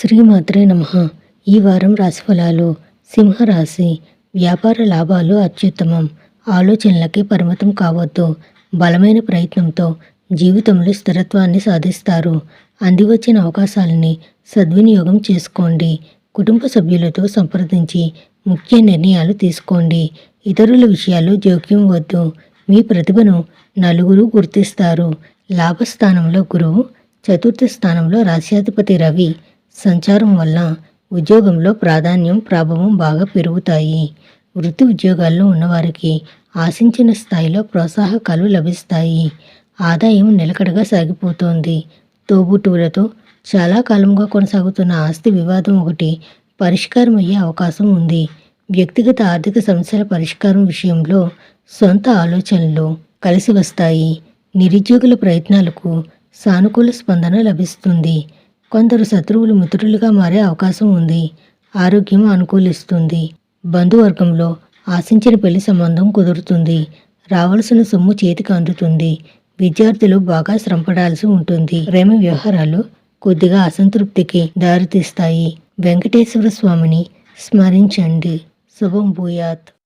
శ్రీమాత్రే నమ. ఈ వారం రాశిఫలాలు సింహరాశి వ్యాపార లాభాలు అత్యుత్తమం ఆలోచనలకి పరిమితం కావద్దు. బలమైన ప్రయత్నంతో జీవితంలో స్థిరత్వాన్ని సాధిస్తారు. అందివచ్చిన అవకాశాలని సద్వినియోగం చేసుకోండి. కుటుంబ సభ్యులతో సంప్రదించి ముఖ్య నిర్ణయాలు తీసుకోండి. ఇతరుల విషయాలు జోక్యం వద్దు. మీ ప్రతిభను నలుగురు గుర్తిస్తారు. లాభస్థానంలో గురువు చతుర్థ స్థానంలో రాశ్యాధిపతి రవి సంచారం వల్ల ఉద్యోగంలో ప్రాధాన్యం ప్రాభవం బాగా పెరుగుతాయి. వృత్తి ఉద్యోగాల్లో ఉన్నవారికి ఆశించిన స్థాయిలో ప్రోత్సాహకాలు లభిస్తాయి. ఆదాయం నిలకడగా సాగిపోతోంది. తోబుట్టువులతో చాలా కాలంగా కొనసాగుతున్న ఆస్తి వివాదం ఒకటి పరిష్కారం అయ్యే అవకాశం ఉంది. వ్యక్తిగత ఆర్థిక సమస్యల పరిష్కారం విషయంలో సొంత ఆలోచనలు కలిసి వస్తాయి. నిరుద్యోగుల ప్రయత్నాలకు సానుకూల స్పందన లభిస్తుంది. కొందరు శత్రువులు మిత్రులుగా మారే అవకాశం ఉంది. ఆరోగ్యం అనుకూలిస్తుంది. బంధువర్గంలో ఆశించిన పెళ్ళి సంబంధం కుదురుతుంది. రావాల్సిన సొమ్ము చేతికి అందుతుంది. విద్యార్థులు బాగా శ్రమపడాల్సి ఉంటుంది. ప్రేమ వ్యవహారాలు కొద్దిగా అసంతృప్తికి దారితీస్తాయి. వెంకటేశ్వర స్వామిని స్మరించండి. శుభం భూయాత్.